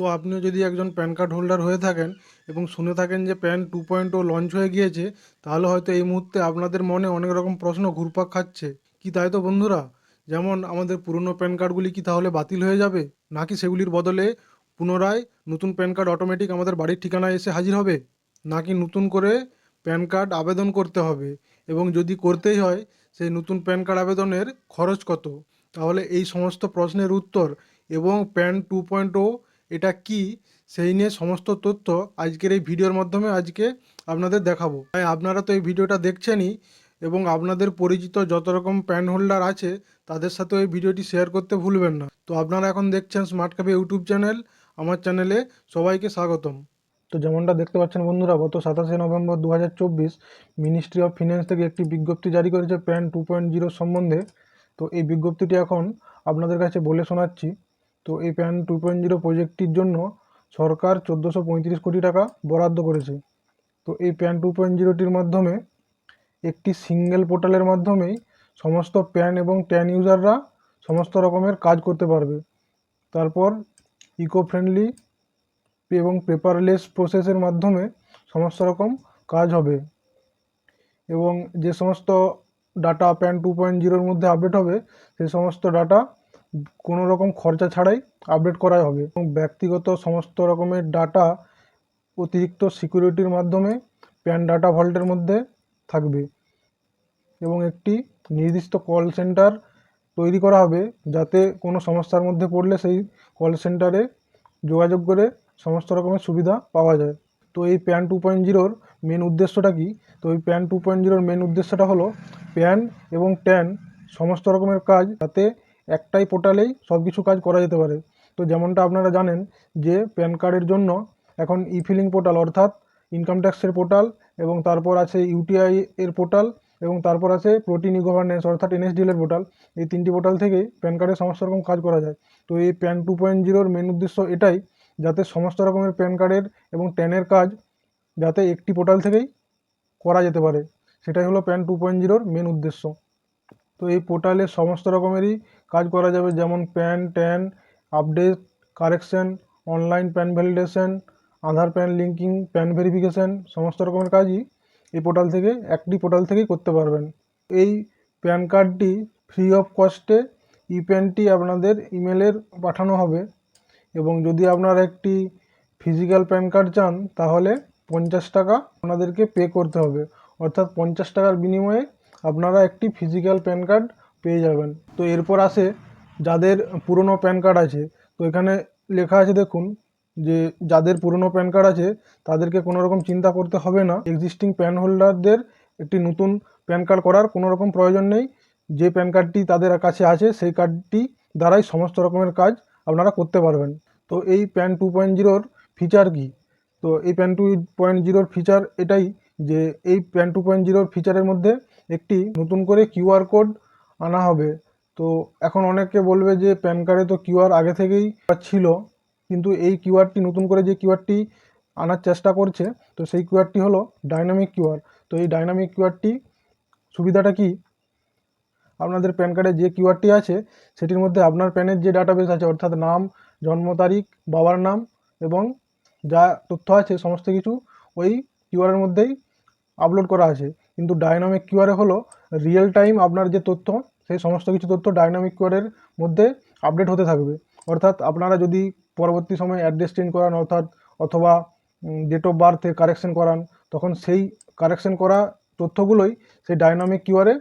তো আপনি যদি একজন প্যান কার্ড হোল্ডার হয়ে থাকেন এবং শুনে থাকেন যে PAN two point O launch হয়ে গিয়েছে, তাহলে হয়তো এই মুহূর্তে আপনাদের মনে অনেক রকম প্রশ্ন ঘুরপাক খাচ্ছে। কি তাই তো বন্ধুরা? যেমন আমাদের পুরনো প্যান কার্ডগুলি কি তাহলে বাতিল হয়ে যাবে? নাকি সেগুলির বদলে পুনরায় নতুন প্যান কার্ড অটোমেটিক আমাদের বাড়ির ঠিকানায় এসে হাজির হবে? নাকি নতুন করে প্যান কার্ড আবেদন করতে হবে? এবং যদি করতেই হয়, সেই নতুন প্যান কার্ড আবেদনের খরচ কত? তাহলে এই সমস্ত প্রশ্নের উত্তর এবং প্যান টু পয়েন্ট ও এটা কি সেই নিয়ে সমস্ত তথ্য আজকের এই ভিডিওর মাধ্যমে আজকে আপনাদের দেখাবো। তাই আপনারা তো এই ভিডিওটা দেখছেনই এবং আপনাদের পরিচিত যত রকম প্যান হোল্ডার আছে তাদের সাথে এই ভিডিওটি শেয়ার করতে ভুলবেন না। তো আপনারা এখন দেখছেন স্মার্ট ক্যাফে ইউটিউব চ্যানেল, আমার চ্যানেলে সবাইকে স্বাগতম। তো যেমনটা দেখতে পাচ্ছেন বন্ধুরা, গত সাতাশে নভেম্বর দু হাজার চব্বিশ মিনিস্ট্রি অফ ফিন্যান্স থেকে একটি বিজ্ঞপ্তি জারি করেছে প্যান টু পয়েন্ট সম্বন্ধে। তো এই বিজ্ঞপ্তিটি এখন আপনাদের কাছে বলে শোনাচ্ছি। তো এই প্যান টু পয়েন্ট জিরো প্রজেক্টটির জন্য সরকার চোদ্দোশো পঁয়ত্রিশ কোটি টাকা বরাদ্দ করেছে। তো এই প্যান টু পয়েন্ট জিরোটির মাধ্যমে একটি সিঙ্গেল পোর্টালের মাধ্যমেই সমস্ত প্যান এবং ট্যান ইউজাররা সমস্ত রকমের কাজ করতে পারবে। তারপর ইকো ফ্রেন্ডলি এবং পেপারলেস প্রসেসের মাধ্যমে সমস্ত রকম কাজ হবে এবং যে সমস্ত ডাটা প্যান টু পয়েন্ট জিরোর মধ্যে আপডেট হবে সেই সমস্ত ডাটা কোনো রকম খরচা ছাড়াই আপডেট করা হবে। এবং ব্যক্তিগত সমস্ত রকমের ডাটা অতিরিক্ত সিকিউরিটির মাধ্যমে প্যান ডাটা ভল্টের মধ্যে থাকবে। এবং একটি নির্দিষ্ট কল সেন্টার তৈরি করা হবে যাতে কোনো সমস্যার মধ্যে পড়লে সেই কল সেন্টারে যোগাযোগ করে সমস্ত রকমের সুবিধা পাওয়া যায়। তো এই প্যান টু পয়েন্ট জিরোর মেন উদ্দেশ্যটা কি? তো এই প্যান টু পয়েন্ট জিরোর মেন উদ্দেশ্যটা হলো প্যান এবং ট্যান সমস্ত রকমের কাজ যাতে একটাই পোর্টালেই সব কিছু কাজ করা যেতে পারে। তো যেমনটা আপনারা জানেন যে প্যান কার্ডের জন্য এখন ই ফিলিং পোর্টাল অর্থাৎ ইনকাম ট্যাক্সের পোর্টাল এবং তারপর আছে ইউটিআই এর পোর্টাল এবং তারপর আছে প্রোটিন ই গভর্নেন্স অর্থাৎ এনএসডিএল এর পোর্টাল। এই তিনটি পোর্টাল থেকেই প্যান কার্ডের সমস্ত রকম কাজ করা যায়। তো এই প্যান টু পয়েন্ট জিরোর মেন উদ্দেশ্য এটাই যাতে সমস্ত রকমের প্যান কার্ডের এবং ট্যানের কাজ যাতে একটি পোর্টাল থেকেই করা যেতে পারে। সেটাই হলো প্যান টু পয়েন্ট জিরোর মেন উদ্দেশ্য। তো এই পোর্টালে সমস্ত রকমেরই কাজ করা যাবে, যেমন PAN, TAN, update, correction, online PAN validation, Aadhaar PAN linking, PAN verification, সমস্ত রকমের কাজই এই পোর্টাল থেকে, একটি পোর্টাল থেকেই করতে পারবেন। এই প্যান কার্ডটি ফ্রি অফ কস্টে ই প্যানটি আপনাদের ইমেলের পাঠানো হবে এবং যদি আপনারা একটি ফিজিক্যাল প্যান কার্ড চান, তাহলে পঞ্চাশ টাকা আপনাদেরকে পে করতে হবে। অর্থাৎ পঞ্চাশ টাকার বিনিময়ে আপনারা একটি ফিজিক্যাল প্যান কার্ড পেয়ে যাবেন। তো এরপর আসে যাদের পুরনো প্যান কার্ড আছে। তো এখানে লেখা আছে দেখুন যে, যাদের পুরনো প্যান কার্ড আছে, তাদেরকে কোনো রকম চিন্তা করতে হবে না। এক্সিস্টিং প্যান হোল্ডারদের একটি নতুন প্যান কার্ড করার কোনো রকম প্রয়োজন নেই। যে প্যান কার্ডটি তাদের কাছে আছে, সেই কার্ডটি দ্বারাই সমস্ত রকমের কাজ আপনারা করতে পারবেন। তো এই প্যান টু পয়েন্ট জিরোর ফিচার কী? তো এই প্যান টু পয়েন্ট জিরোর ফিচার এটাই যে, এই প্যান টু পয়েন্ট জিরোর ফিচারের মধ্যে একটি নতুন করে কিউআর কোড আনা হবে। তো এখন অনেকে বলবে যে প্যান কার্ডে তো কিউআর আগে থেকেই ছিল, কিন্তু এই কিউআরটি নতুন করে যে কিউআরটি আনার চেষ্টা করছে, তো সেই কিউআরটি হলো ডাইনামিক কিউআর তো এই ডাইনামিক কিউআরটি সুবিধাটা কি? আপনাদের প্যান কার্ডে যে কিউআরটি আছে, সেটির মধ্যে আপনার প্যানের যে ডাটাবেস আছে, অর্থাৎ নাম, জন্ম তারিখ, বাবার নাম এবং যা তথ্য আছে, সমস্ত কিছু ওই কিউআরের মধ্যেই আপলোড করা আছে। কিন্তু ডায়নামিক কিউআরে হলো রিয়েল টাইম আপনার যে তথ্য, সেই সমস্ত কিছু তথ্য ডায়নামিক কিউআরের মধ্যে আপডেট হতে থাকবে। অর্থাৎ আপনারা যদি পরবর্তী সময়ে অ্যাড্রেস চেঞ্জ করান, অর্থাৎ অথবা ডেট অফ বার্থে কারেকশন করান, তখন সেই কারেকশন করা তথ্যগুলোই সেই ডায়নামিক কিউআরে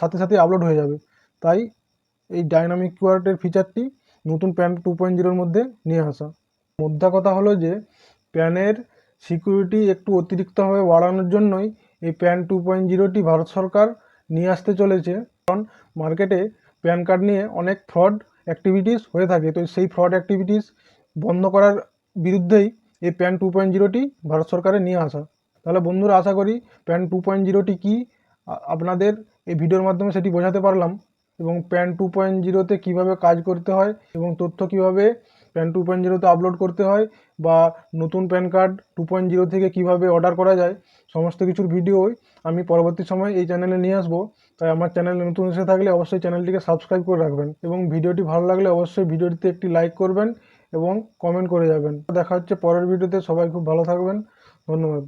সাথে সাথে আপলোড হয়ে যাবে। তাই এই ডায়নামিক কিউআরের ফিচারটি নতুন প্যান টু পয়েন্ট জিরোর মধ্যে নিয়ে আসা। মোদ্দা কথা হলো যে প্যানের সিকিউরিটি একটু অতিরিক্তভাবে বাড়ানোর জন্যই এই প্যান টু পয়েন্ট জিরোটি ভারত সরকার নিয়ে আসতে চলেছে। কারণ মার্কেটে প্যান কার্ড নিয়ে অনেক ফ্রড অ্যাক্টিভিটিস হয়ে থাকে। তো সেই ফ্রড অ্যাক্টিভিটিস বন্ধ করার বিরুদ্ধেই এই প্যান টু পয়েন্ট জিরোটি ভারত সরকারের নিয়ে আসা। তাহলে বন্ধুরা, আশা করি প্যান টু পয়েন্ট জিরোটি কী আপনাদের এই ভিডিওর মাধ্যমে সেটি বোঝাতে পারলাম। এবং প্যান টু পয়েন্ট জিরোতে কীভাবে কাজ করতে হয় এবং তথ্য কীভাবে প্যান টু পয়েন্ট জিরোতে আপলোড করতে হয় বা নতুন PAN card two point zero থেকে কীভাবে অর্ডার করা যায়, সমস্ত কিছুর ভিডিওই আমি পরবর্তী সময় এই চ্যানেলে নিয়ে আসব। তাই আমার চ্যানেলে নতুন এসে থাকলে অবশ্যই চ্যানেলটিকে সাবস্ক্রাইব করে রাখবেন এবং ভিডিওটি ভালো লাগলে অবশ্যই ভিডিওটিতে একটি লাইক করবেন এবং কমেন্ট করে যাবেন। দেখা হচ্ছে পরের ভিডিওতে সবাই খুব ভালো থাকবেন, ধন্যবাদ।